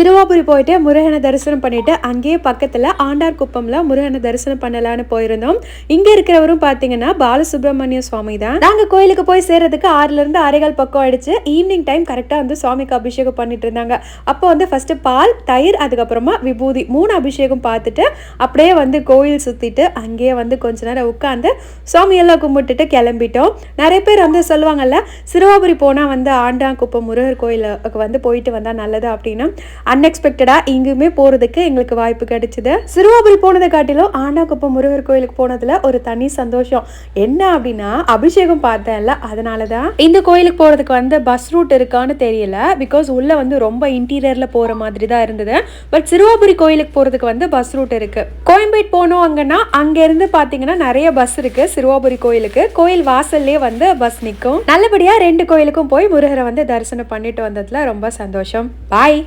சிறுவாபுரி போயிட்டு முருகனை தரிசனம் பண்ணிவிட்டு அங்கேயே பக்கத்தில் ஆண்டார் குப்பமில் முருகனை தரிசனம் பண்ணலான்னு போயிருந்தோம். இங்கே இருக்கிறவரும் பார்த்தீங்கன்னா பாலசுப்ரமணிய சுவாமி தான். நாங்கள் கோயிலுக்கு போய் சேர்றதுக்கு ஆறுலேருந்து அரைகால் பக்கம் ஆயிடுச்சு ஈவினிங் டைம் கரெக்டாக வந்து சுவாமிக்கு அபிஷேகம் பண்ணிட்டு இருந்தாங்க. அப்போ வந்து ஃபர்ஸ்ட் பால் தயிர் அதுக்கப்புறமா விபூதி மூணு அபிஷேகம் பார்த்துட்டு அப்படியே வந்து கோயில் சுற்றிட்டு அங்கேயே வந்து கொஞ்ச நேரம் உட்காந்து சுவாமியெல்லாம் கும்பிட்டுட்டு கிளம்பிட்டோம். நிறைய பேர் வந்து சொல்லுவாங்கல்ல சிறுவாபுரி போனால் வந்து ஆண்டாங்குப்பம் முருகர் கோயிலுக்கு வந்து போயிட்டு வந்தால் நல்லது அப்படின்னு. அன்எக்ஸ்பெக்டடாக இங்குமே போகிறதுக்கு எங்களுக்கு வாய்ப்பு கிடைச்சிது. சிறுவாபுரி போனதை காட்டிலும் ஆண்டாங்குப்பம் முருகர் கோயிலுக்கு போனதில் ஒரு தனி சந்தோஷம். என்ன அப்படின்னா அபிஷேகம் பார்த்தேன்ல அதனால தான் இந்த கோயிலுக்கு போகிறதுக்கு வந்து பஸ் ரூட் இருக்கான்னு தெரியல பிகாஸ் உள்ளே வந்து ரொம்ப இன்டீரியரில் போகிற மாதிரி தான் இருந்தது. பட் சிறுவாபுரி கோயிலுக்கு போகிறதுக்கு வந்து பஸ் ரூட் இருக்குது கோயம்பேட் போனோம் அங்கன்னா அங்கேருந்து பார்த்தீங்கன்னா நிறைய பஸ் இருக்குது சிறுவாபுரி கோயிலுக்கு. கோயில் வாசல்லே வந்து பஸ் நிற்கும் நல்லபடியாக ரெண்டு கோயிலுக்கும் போய் முருகரை வந்து தரிசனம் பண்ணிட்டு வந்ததில் ரொம்ப சந்தோஷம். பாய்